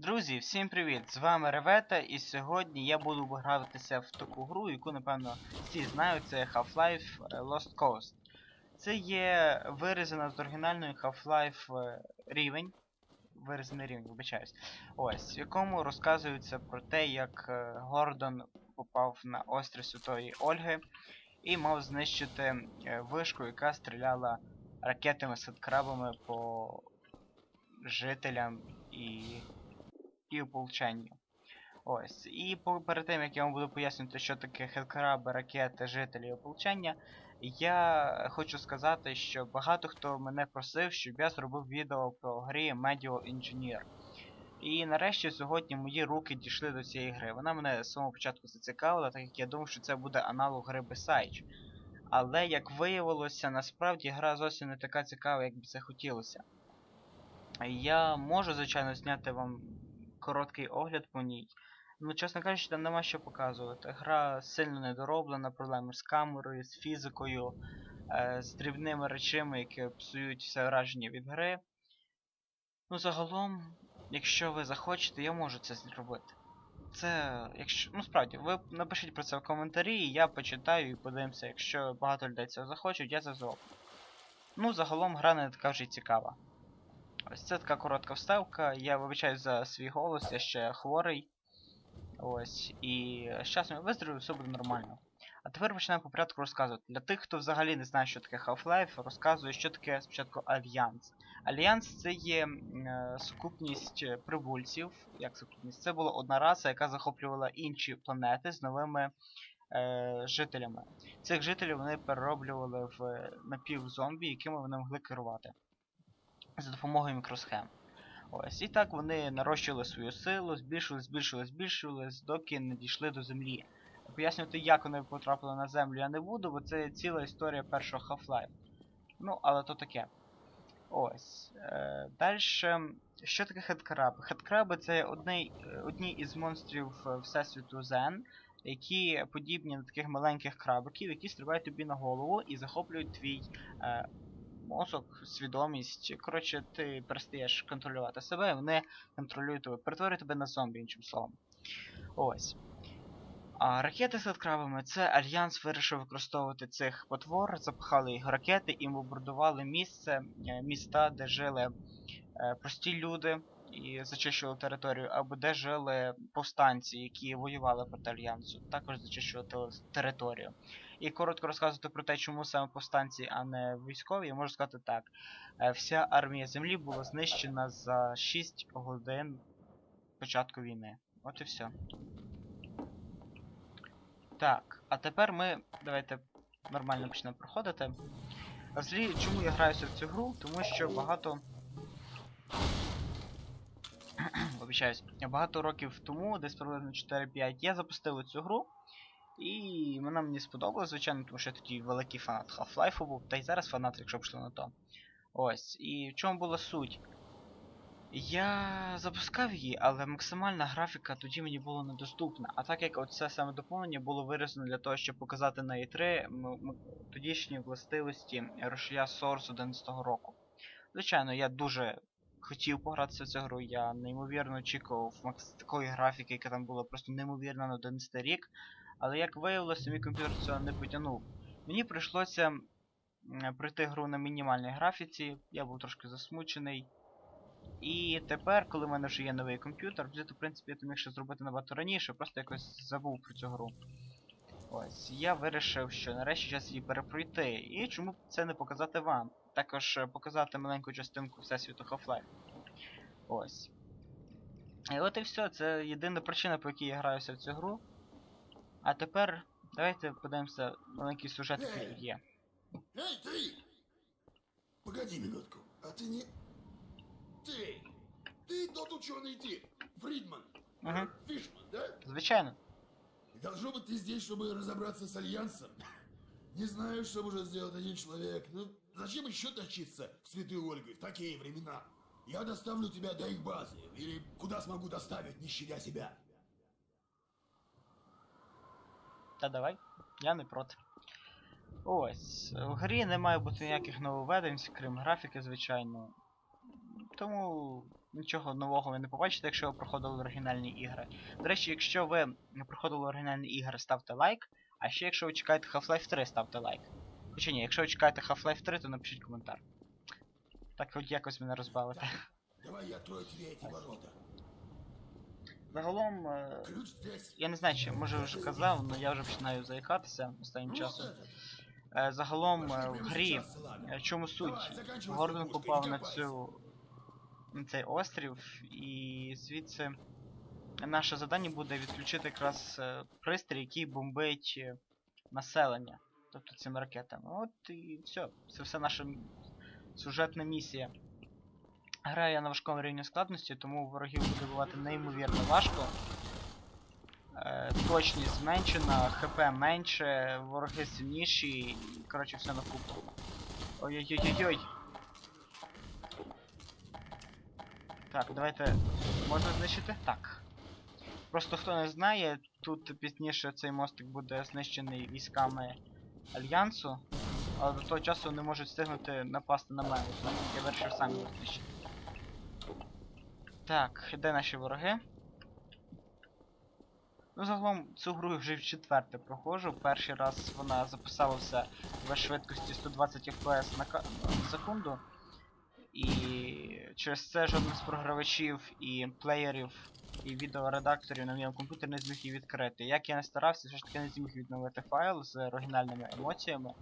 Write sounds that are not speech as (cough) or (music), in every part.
Друзі, всім привіт! З вами Ревета, і сьогодні я буду гратися в таку гру, яку, напевно, всі знають, це Half-Life е, Lost Coast. Це є вирізана з оригінальної Half-Life е, рівень. Вирізаний рівень, вибачаюсь. Ось, в якому розказується про те, як е, Гордон попав на острів Святої Ольги і мав знищити вишку, яка стріляла ракетами з крабами по жителям і і ополченню. Ось. І перед тим, як я вам буду пояснювати, що таке хедкраби, ракети, жителі і ополчення, я хочу сказати, що багато хто мене просив, щоб я зробив відео про грі Medial Engineer. І нарешті сьогодні мої руки дійшли до цієї гри. Вона мене з самого початку зацікавила, так як я думав, що це буде аналог гри Besage. Але як виявилося, насправді гра зовсім не така цікава, як би це хотілося. Я можу, звичайно, зняти вам короткий огляд по ній. Ну, чесно кажучи, там нема що показувати. Гра сильно недороблена, проблеми з камерою, з фізикою, е, з дрібними речами, які псують все враження від гри. Ну, загалом, якщо ви захочете, я можу це зробити. Це, якщо. Ну справді, ви напишіть про це в коментарі, і я почитаю і подивимося, якщо багато людей цього захочуть, я це зроблю. Ну, загалом гра не така вже й цікава. Ось це така коротка вставка. Я вибачаю за свій голос, я ще хворий. Ось. І з часом я виздоровлю, все буде нормально. А тепер почнемо по порядку розказувати. Для тих, хто взагалі не знає, що таке Half-Life, розказую, що таке спочатку Альянс. Альянс це є е, сукупність е, прибульців. Як сукупність? Це була одна раса, яка захоплювала інші планети з новими е, жителями. Цих жителів вони перероблювали в е, напівзомбі, якими вони могли керувати за допомогою мікросхем. Ось, і так вони нарощували свою силу, збільшували, збільшували, збільшували, доки не дійшли до землі. Пояснювати, як вони потрапили на землю, я не буду, бо це ціла історія першого Half-Life. Ну, але то таке. Ось. Е, Далі, що таке хедкраби? Хедкраби це одні, одні із монстрів е, Всесвіту Зен, які подібні на таких маленьких крабиків, які стрибають тобі на голову і захоплюють твій е, мозок, свідомість. Коротше, ти перестаєш контролювати себе, вони контролюють тебе, перетворюють тебе на зомбі, іншим словом. Ось. А ракети з хедкрабами це Альянс вирішив використовувати цих потвор, запхали їх ракети і бомбардували місце, е, міста, де жили е, прості люди і зачищували територію, або де жили повстанці, які воювали проти Альянсу, також зачищували територію. І коротко розказувати про те, чому саме повстанці, а не військові, я можу сказати так. Е, Вся армія землі була знищена за 6 годин початку війни. От і все. Так, а тепер ми давайте нормально почнемо проходити. Взагалі, чому я граюся в цю гру? Тому що багато. (clears throat) Вибачаюсь, багато років тому, десь приблизно 4-5, я запустив цю гру. І вона мені сподобалась, звичайно, тому що я тоді великий фанат Half-Life був, та й зараз фанат, якщо пішло на то. Ось. І в чому була суть? Я запускав її, але максимальна графіка тоді мені була недоступна. А так як оце саме доповнення було вирізано для того, щоб показати на E3 м- м- тодішні властивості рушія Source 11 року. Звичайно, я дуже хотів погратися в цю гру, я неймовірно очікував такої графіки, яка там була просто неймовірна на 11 рік. Але як виявилося, мій комп'ютер цього не потягнув. Мені прийшлося пройти гру на мінімальній графіці, я був трошки засмучений. І тепер, коли в мене вже є новий комп'ютер, вже, в принципі, я то міг ще зробити набагато раніше, просто якось забув про цю гру. Ось, я вирішив, що нарешті час її перепройти. І чому б це не показати вам? Також е, показати маленьку частинку Всесвіту Half-Life. Ось. І от і все, це єдина причина, по якій я граюся в цю гру. А тепер давайте подивимося маленький сюжет, який є. Эй, ты! Погоди минутку, а ты не... Ты! Ты тот ученый тип, Фридман, Угу. Фишман, да? Звичайно. Должно быть ты здесь, чтобы разобраться с Альянсом. Не знаю, что может сделать один человек. Ну, зачем еще тащиться в Святую Ольгу в такие времена? Я доставлю тебя до их базы, или куда смогу доставить, не щадя себя. Та давай, я не проти. Ось. В грі не має бути ніяких нововведень, крім графіки, звичайно. Тому нічого нового ви не побачите, якщо ви проходили оригінальні ігри. До речі, якщо ви не проходили оригінальні ігри, ставте лайк. А ще якщо ви чекаєте Half-Life 3, ставте лайк. Хоча ні, якщо ви чекаєте Half-Life 3, то напишіть коментар. Так хоч якось мене розбавити. Давай я тебе ворота. Загалом, е, я не знаю, чи може вже казав, але я вже починаю заїхатися останнім часом. Е, Загалом е, в грі, в чому суть? Гордон попав на цю на цей острів, і звідси наше завдання буде відключити якраз пристрій, який бомбить населення. Тобто цими ракетами. От і все. Це все наша сюжетна місія. Граю я на важкому рівні складності, тому ворогів буде бувати неймовірно важко. Е, точність зменшена, ХП менше, вороги сильніші, і, коротше, все на купу. Ой-ой-ой-ой-ой. Так, давайте. Можна знищити? Так. Просто хто не знає, тут пізніше цей мостик буде знищений військами Альянсу, але до того часу не можуть встигнути напасти на мене, тому я вирішив сам його знищити. Так, де наші вороги? Ну, загалом цю гру вже в четверте проходжу. Перший раз вона записалася в швидкості 120 FPS на, на секунду. І через це жоден з програвачів і плеєрів і відеоредакторів на моєму комп'ютері не зміг її відкрити. Як я не старався, все ж таки не зміг відновити файл з оригінальними емоціями.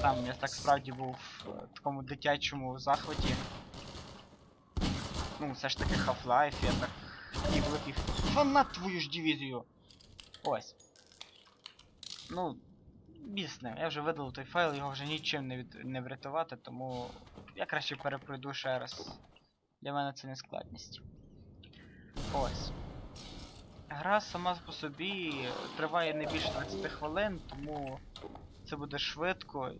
Там я так справді був в такому дитячому захваті. Ну, все ж таки Half-Life, я так фанат твою ж дивізію. Ось. Ну, біс з ним. Я вже видалив той файл, його вже нічим не, від... не врятувати, тому я краще перепройду ще раз. Для мене це не складність. Ось. Гра сама по собі триває не більше 20 хвилин, тому це буде швидко.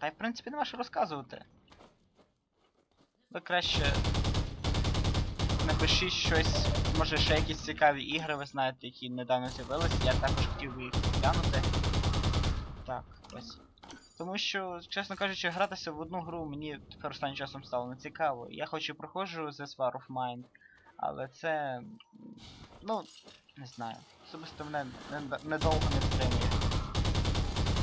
Та й в принципі нема що розказувати. Ви краще напишіть щось, може ще якісь цікаві ігри, ви знаєте, які недавно з'явилися. Я також хотів би їх глянути. Так, ось. Тому що, чесно кажучи, гратися в одну гру мені тепер останнім часом стало нецікаво. Я хоч і проходжу The War of Mine, але це. Ну, не знаю. Особисто мене недовго не втримує.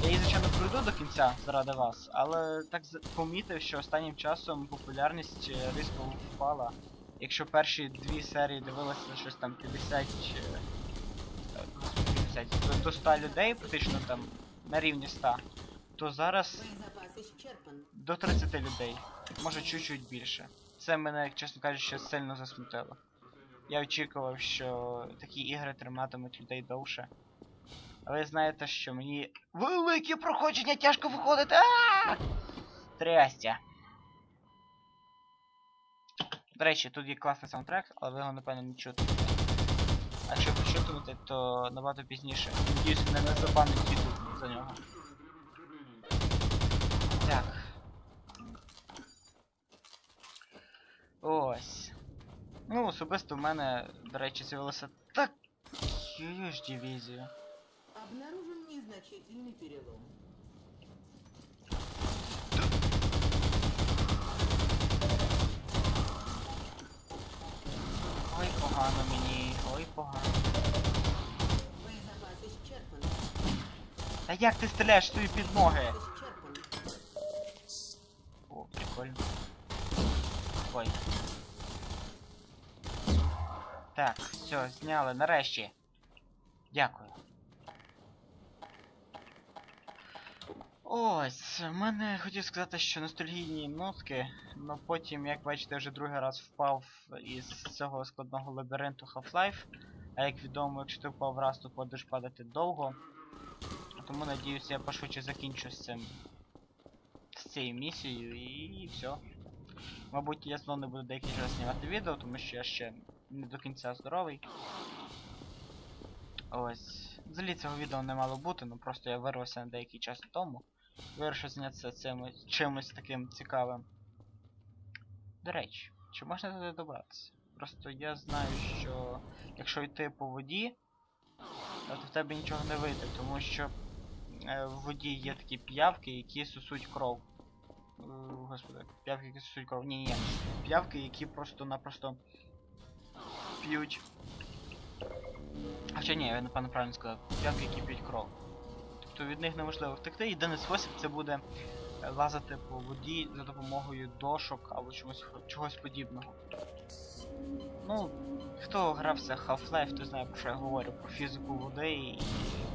Я її, звичайно, пройду до кінця заради вас, але так помітив, що останнім часом популярність е, різко впала. Якщо перші дві серії дивилися на щось там 50, е, е, 50 до, до 100 людей, практично там на рівні 100, то зараз до 30 людей, може чуть-чуть більше. Це мене, чесно кажучи, сильно засмутило. Я очікував, що такі ігри триматимуть людей довше. Але знаєте, що мені велике проходження тяжко виходити. Трястя. До речі, тут є класний саундтрек, але ви його напевно не чути. А якщо почутимете, то набагато пізніше. Надіюсь, не забанить YouTube за нього. Так. Ось. Ну, особисто в мене, до речі, з'явилося так. ж дивізію. Обнаружен незначительный перелом. Ой, погано мені, ой, погано. Та як ти стріляєш свої під ноги? О, прикольно. Ой. Так, все, зняли, нарешті. Дякую. Ось, в мене хотів сказати, що ностальгійні нотки, але потім, як бачите, вже другий раз впав із цього складного лабіринту Half-Life. А як відомо, якщо ти впав раз, то будеш падати довго. Тому надіюся, я пошвидше закінчу з цим з цією місією і все. Мабуть, я знову не буду деякий час знімати відео, тому що я ще не до кінця здоровий. Ось. Взагалі цього відео не мало бути, ну просто я вирвався на деякий час тому. Вирішив зайнятися цим чимось таким цікавим. До речі, чи можна туди добратися? Просто я знаю, що якщо йти по воді, то в тебе нічого не вийде, тому що е, в воді є такі п'явки, які сусуть кров. е, Господи, п'явки, які сусуть кров. Ні, ні, п'явки, які просто-напросто п'ють. Хоча ні, я напевно правильно сказав. П'явки, які п'ють кров. Тобто від них неможливо втекти. Єдиний спосіб це буде е, лазити по воді за допомогою дошок або чогось, чогось подібного. Ну, хто грався Half-Life, той знає про що я говорю, про фізику води і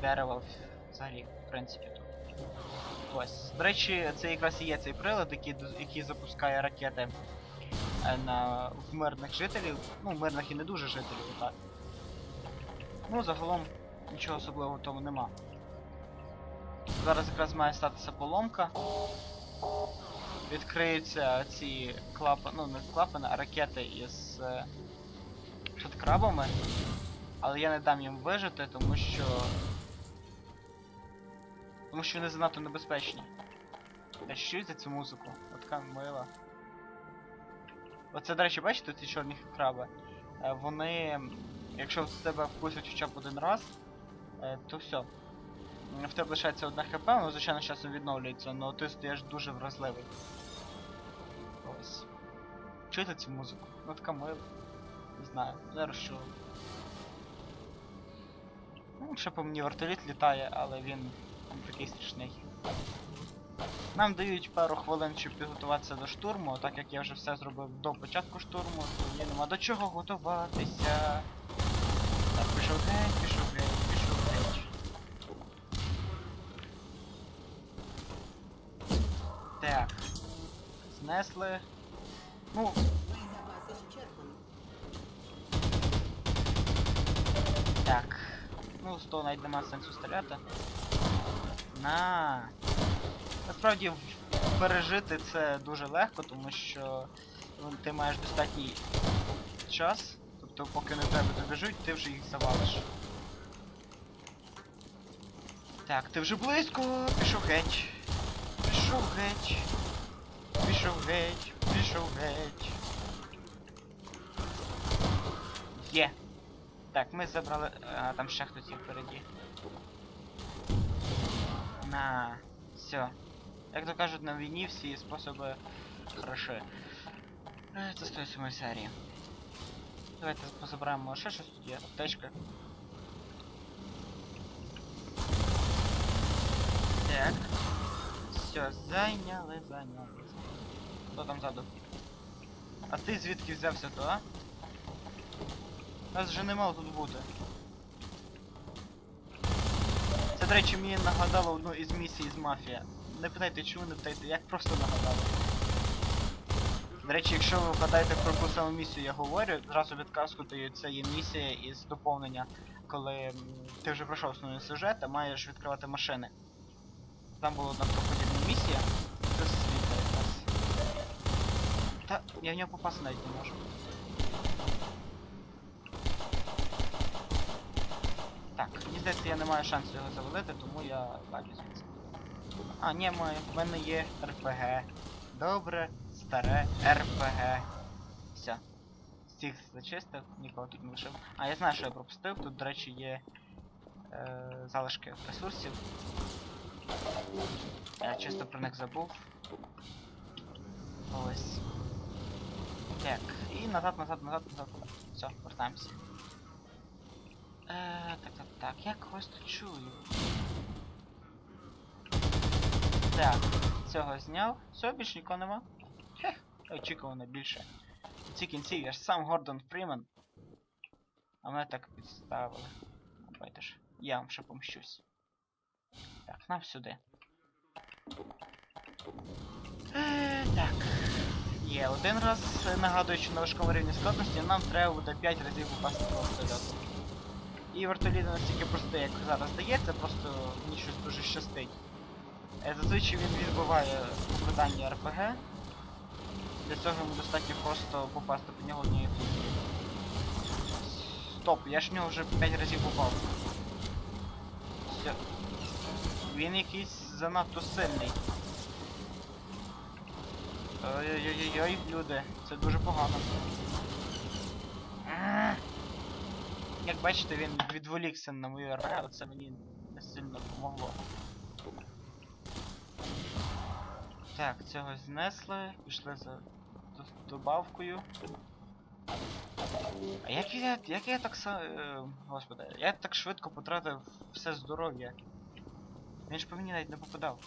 дерева взагалі, в принципі. Ось. До речі, це якраз і є цей прилад, який, який запускає ракети е, на в мирних жителів. Ну, мирних і не дуже жителів, так. Ну, загалом нічого особливого в тому нема. Зараз якраз має статися поломка. Відкриються ці клапани, ну не клапани, а ракети із е, шоткрабами. Але я не дам їм вижити, тому що. Тому що вони занадто небезпечні. А чуєте цю музику? От така мила. Оце, до речі, бачите, ці чорні краби? Е, Вони, якщо в тебе вкусять хоча б один раз, е, то все. В тебе лишається одна хп, воно звичайно з часом відновлюється, але ти стаєш дуже вразливий. Ось. Чуєте цю музику? Ну така мила. Не знаю, зараз що. Ну, ще по мені вертоліт літає, але він не такий страшний. Нам дають пару хвилин, щоб підготуватися до штурму, так як я вже все зробив до початку штурму, то мені нема до чого готуватися. Так, пішов геть, пішов Знесли. Ну. Так. Ну, з того навіть нема сенсу стріляти. На. Насправді пережити це дуже легко, тому що ну, ти маєш достатній час. Тобто поки не тебе добіжуть, ти вже їх завалиш. Так, ти вже близько, пішов геть. Пішов геть. Пішов геть, пішов геть. Є. Так, ми забрали. А, там ще хтось є впереді. На. Все. Як то кажуть, на війні всі способи хороші. Е, Це з тої самої серії. Давайте позабираємо ще щось тут є, аптечка. Так. Все, зайняли, зайняли. Хто там ззаду? А ти звідки взявся то, а? Нас вже не мало тут бути. Це, до речі, мені нагадало одну із місій з мафія. Не питайте, чому не питайте, як просто нагадало. До речі, якщо ви вгадаєте про яку саму місію я говорю, зразу підказку даю, це є місія із доповнення, коли ти вже пройшов основний сюжет, а маєш відкривати машини. Там була одна проходівна місія. Це світа якраз. Та я в нього попасти навіть не можу. Так, мені здається, я не маю шансу його завалити, тому я валю звідси. А, ні, маю. В мене є РПГ. Добре, старе РПГ. Все. Всіх зачистив, нікого тут не лишив. А, я знаю, що я пропустив. Тут, до речі, є е, залишки ресурсів. Я чисто про них забув. Ось. Так, і назад, назад, назад, назад. Все, вертаємося. Е, так, так, так, я когось тут чую. Так, цього зняв. Все, більше нікого нема. Хех, очікувано більше. В ці кінці я ж сам Гордон Фрімен. А мене так підставили. Ну, Давайте ж, я вам ще помщусь. Так, нам сюди. Е, так. Є один раз, нагадую, що на важкому рівні складності нам треба буде 5 разів попасти по вертольоту. І вертоліт настільки простий, як зараз здається, просто мені щось дуже щастить. Е, Зазвичай він відбиває попадання РПГ. Для цього йому достатньо просто попасти по нього однією пулею. Стоп, я ж в нього вже 5 разів попав. Все. Він якийсь занадто сильний. Ой-ой-ой, люди, це дуже погано. Як бачите, він відволікся на мою РП, це мені не сильно допомогло. Так, цього знесли, пішли за добавкою. А як я, як я так са... е, Господи, я так швидко потратив все здоров'я. Він ж по мені навіть не попадав.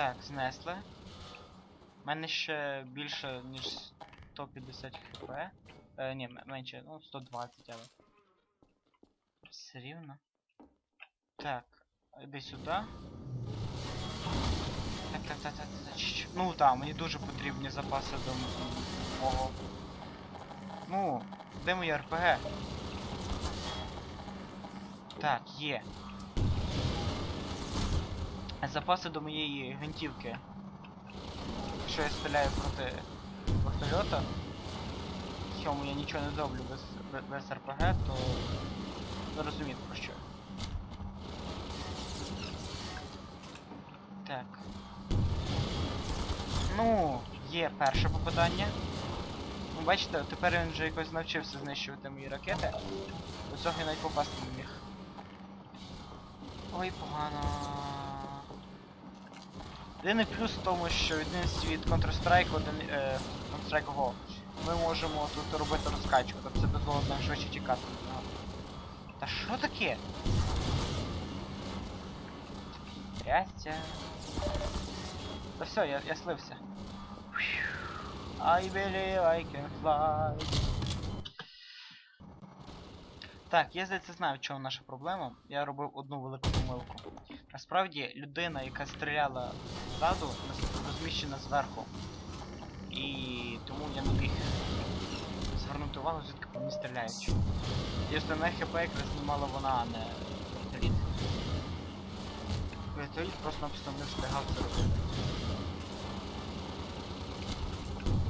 Так, знесли. У мене ще більше, ніж 150 хп. Е, ні, менше, ну 120, але. Все рівно. Так, іди сюди. Так, так, так, так, так. чш. Ну так, мені дуже потрібні запаси до мого. Ну, де моє РПГ? Так, є. Запаси до моєї гвинтівки. Якщо я стріляю проти вертольота, в цьому я нічого не зроблю без, без РПГ, то ви розумієте про що. Так. Ну, є перше попадання. Ну, бачите, тепер він вже якось навчився знищувати мої ракети. До цього я навіть попасти не міг. Ой, погано. Єдиний плюс в тому, що відмінність від Counter-Strike один, е, Counter-Strike Go, ми можемо тут робити розкачку, тобто це дозволить нам швидше тікати. Та що таке? Трясся. Та все, я, я слився. I believe I can fly. Так, я здається знаю, в чому наша проблема. Я робив одну велику помилку. Насправді, людина, яка стріляла ззаду, розміщена зверху. І тому я не міг звернути увагу, звідки по мені стріляють. І основне хп якраз знімала вона, а не вертоліт. Вертоліт просто-напросто не встигав це робити.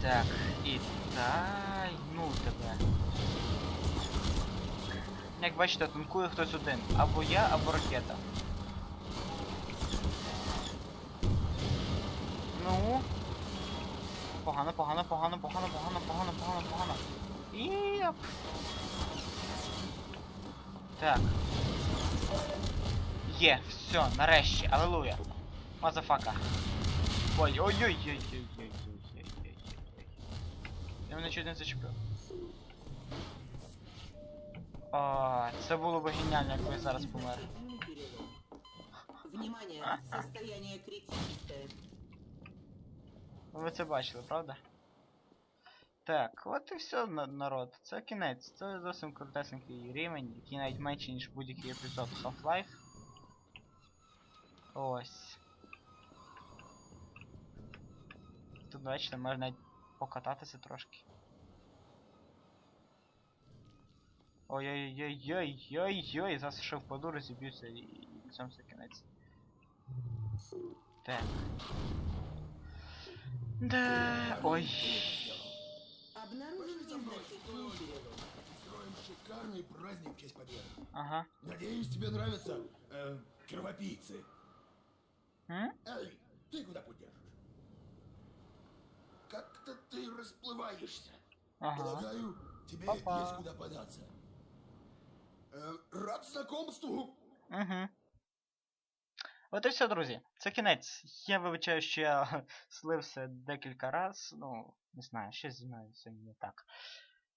Так, і дай, ну тебе. Як бачите, танкує хтось один. Або я, або ракета. Ну. Погано, погано, погано, погано, погано, погано, погано, погано. Єп. Так. Є, все, нарешті, алелуя. Мазафака. Ой, ой, ой, ой, ой, ой, ой, ой, ой, ой, ой. Я мене чуть не зачепив. А, це було б геніально, якби я зараз помер. Ну. Внимание, состояние критическое. Ви це бачили, правда? Так, от і все, народ. Це кінець. Це зовсім крутесенький рівень, який навіть менший, ніж будь-який епізод Half-Life. Ось. Тут, бачите, можна навіть покататися трошки. Ой-ой-ой-ой-ой-ой, зараз ще впаду, розіб'юся і, і цьому все кінець. Так. Да. Ой. Устроим шикарный праздник в честь победы. Ага. Надеюсь, тебе нравятся э, кровопийцы. М? Эй, ты куда подержишь? Как-то ты расплываешься. Ага. Полагаю, тебе Папа. есть куда податься. Э, рад знакомству. Угу. От і все, друзі. Це кінець. Я вибачаю, що я (laughs) слився декілька раз. Ну, не знаю, щось зі мною сьогодні не так.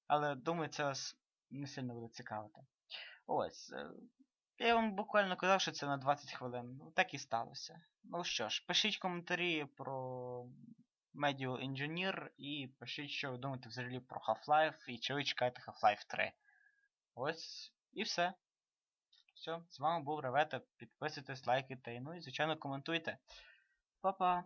Але думаю, це вас не сильно буде цікавити. Ось. е, Я вам буквально казав, що це на 20 хвилин. Ну, так і сталося. Ну що ж, пишіть коментарі про Medio Engineer і пишіть, що ви думаєте взагалі про Half-Life і чи ви чекаєте Half-Life 3. Ось і все. Все, з вами був Ревета. Підписуйтесь, лайкайте, ну і звичайно коментуйте. Па-па!